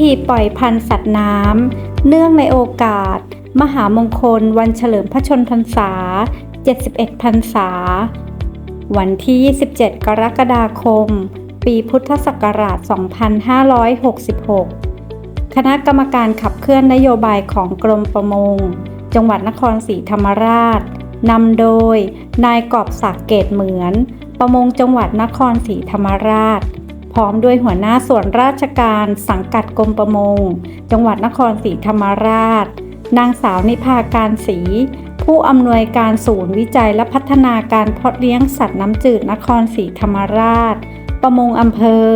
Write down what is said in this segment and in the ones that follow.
ธีปล่อยพันธุ์สัตว์น้ำ เนื่องในโอกาส มหามงคลวันเฉลิมพระชนพรรษา 71 พรรษา วันที่ 27 กรกฎาคม ปีพุทธศักราช 2566 คณะกรรมการขับเคลื่อนนโยบายของกรมประมง จังหวัดนครศรีธรรมราชนำโดย นายกอบศักดิ์เกตเหมือน ประมงจังหวัดนครศรีธรรมราช พร้อมด้วยหัวหน้าส่วนราชการสังกัดกรมประมง จังหวัดนครศรีธรรมราช นางสาวนิพาการศรีผู้อำนวยการศูนย์วิจัยและพัฒนาการเพาะเลี้ยงสัตว์น้ำจืดนครศรีธรรมราช ประมงอำเภอ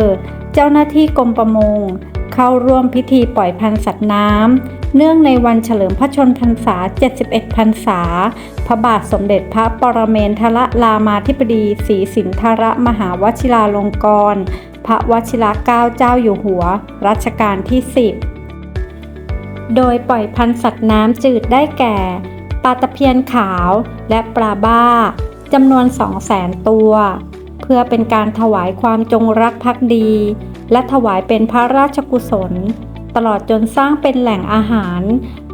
เจ้าหน้าที่กรมประมง เข้าร่วมพิธีปล่อยพันธุ์สัตว์น้ำ เนื่องในวันเฉลิมพระชนพรรษา 71 พรรษา พระบาทสมเด็จพระปรเมนทรรามาธิบดีศรีสินธรมหาวชิราลงกรณ ระวชิรเกล้าเจ้าอยู่หัว รัชกาลที่ 10 โดยปล่อยพันธุ์สัตว์น้ำจืดได้แก่ปลาตะเพียนขาวและปลาบ้าจำนวน 200,000 ตัว เพื่อเป็นการถวายความจงรักภักดี และถวายเป็นพระราชกุศล ตลอดจนสร้างเป็นแหล่งอาหาร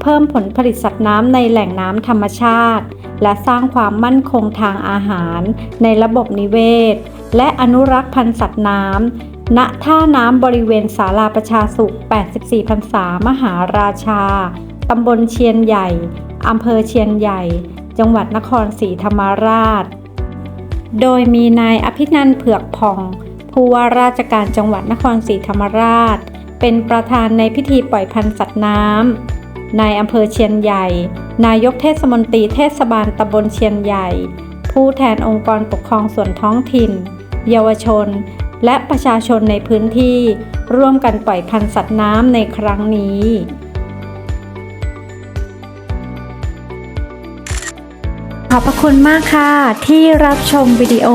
เพิ่มผลผลิตสัตว์น้ำในแหล่งน้ำธรรมชาติ และสร้างความมั่นคงทางอาหารในระบบนิเวศ และอนุรักษ์พันธุ์สัตว์น้ำณท่าน้ำบริเวณศาลาประชาสุข 84พรรษามหาราชา ตำบลเชียนใหญ่ อำเภอเชียนใหญ่ จังหวัดนครศรีธรรมราช โดยมีนายอภินันท์เผือกผ่อง ผู้ว่าราชการจังหวัดนครศรีธรรมราช เป็นประธานในพิธีปล่อยพันธุ์สัตว์น้ำนายอำเภอเชียนใหญ่ นายกเทศมนตรีเทศบาลตำบลเชียนใหญ่ ผู้แทนองค์กรปกครองส่วนท้องถิ่น เยาวชน และประชาชนในพื้นที่ร่วมกันปล่อยพันธุ์สัตว์น้ำในครั้งนี้ขอบพระคุณมากค่ะ ที่รับชมวิดีโอ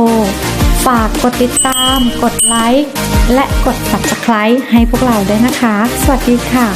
ฝากกดติดตาม กดไลค์ และกด subscribe ให้พวกเราด้วยนะคะ สวัสดีค่ะ